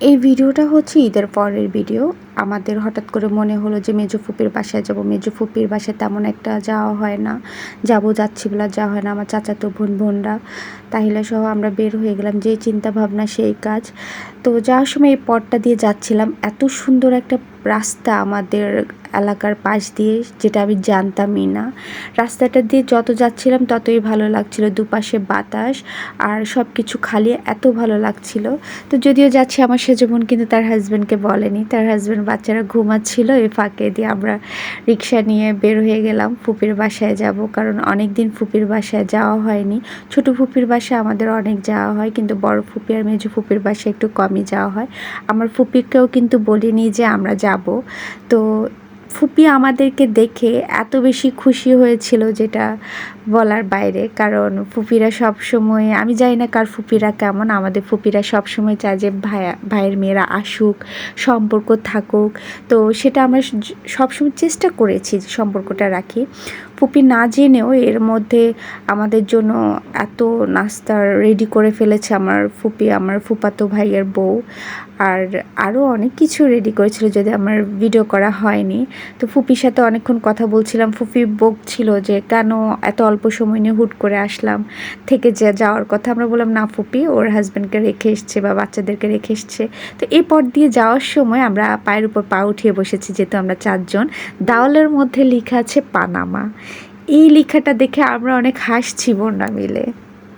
এই ভিডিওটা হচ্ছে ঈদের পরের ভিডিও। আমাদের হঠাৎ করে মনে হলো যে মেজো ফুপির বাসায় যাব। মেজো ফুপির বাসায় তেমন একটা যাওয়া হয় না। যাব, যাচ্ছি বলে যাওয়া হয় না। আমার চাচাতো বোন, বোনরা তাহিলা সহ আমরা বের হয়ে গেলাম। যে চিন্তা ভাবনা, সেই কাজ। তো যাওয়ার সময় এই পথটা দিয়ে যাচ্ছিলাম। এত সুন্দর একটা রাস্তা আমাদের এলাকার পাশ দিয়ে, যেটা আমি জানতামই না। রাস্তাটা দিয়ে যত যাচ্ছিলাম, ততই ভালো লাগছিল। দুপাশে বাতাস আর সব কিছু খালি। এত ভালো লাগছিল। তো যদিও যাচ্ছি আমার সেজমন কিন্তু তার হাজব্যান্ডকে বলেনি। তার হাজব্যান্ড বাচ্চারা ঘুমাচ্ছিল, এই ফাঁকে দিয়ে আমরা রিক্সা নিয়ে বের হয়ে গেলাম ফুপির বাসায় যাব। কারণ অনেক দিন ফুপির বাসায় যাওয়া হয়নি। ছোট ফুপির বাসায় আমাদের অনেক যাওয়া হয়, কিন্তু বড় ফুপি আর মেঝু ফুপির বাসায় একটু কমই যাওয়া হয়। আমার ফুপিকেও কিন্তু বলিনি যে আমরা যাব। তো ফুপি আমাদেরকে দেখে এত বেশি খুশি হয়েছিল যেটা বলার বাইরে। কারণ ফুপিরা সব সময় আমি জানি না কার ফুপিরা কেমন, আমাদের ফুপিরা সব সময় চায় যে ভাইয়া ভাইয়ের মেয়েরা আসুক, সম্পর্ক থাকুক। তো সেটা আমরা সবসময় চেষ্টা করেছি সম্পর্কটা রাখি। ফুপি না জেনেও এর মধ্যে আমাদের জন্য এত নাস্তা রেডি করে ফেলেছে আমার ফুপি, আমার ফুপাতো ভাইয়ের বউ। আর আরও অনেক কিছু রেডি করেছিল যদি আমার ভিডিও করা হয়নি। তো ফুপির সাথে অনেকক্ষণ কথা বলছিলাম। ফুপি বকছিল যে, কেন এত অল্প সময় নিয়ে হুট করে আসলাম? থেকে যে, যাওয়ার কথা। আমরা বললাম, না ফুপি, ওর হাজব্যান্ডকে রেখে এসছে বা বাচ্চাদেরকে রেখে এসছে। তো এই পথ দিয়ে যাওয়ার সময় আমরা পায়ের উপর পা উঠিয়ে বসেছি, যেহেতু আমরা চারজন। দাওয়ালের মধ্যে লেখা আছে পানামা। এই লেখাটা দেখে আমরা অনেক হাসছি বোনরা মিলে।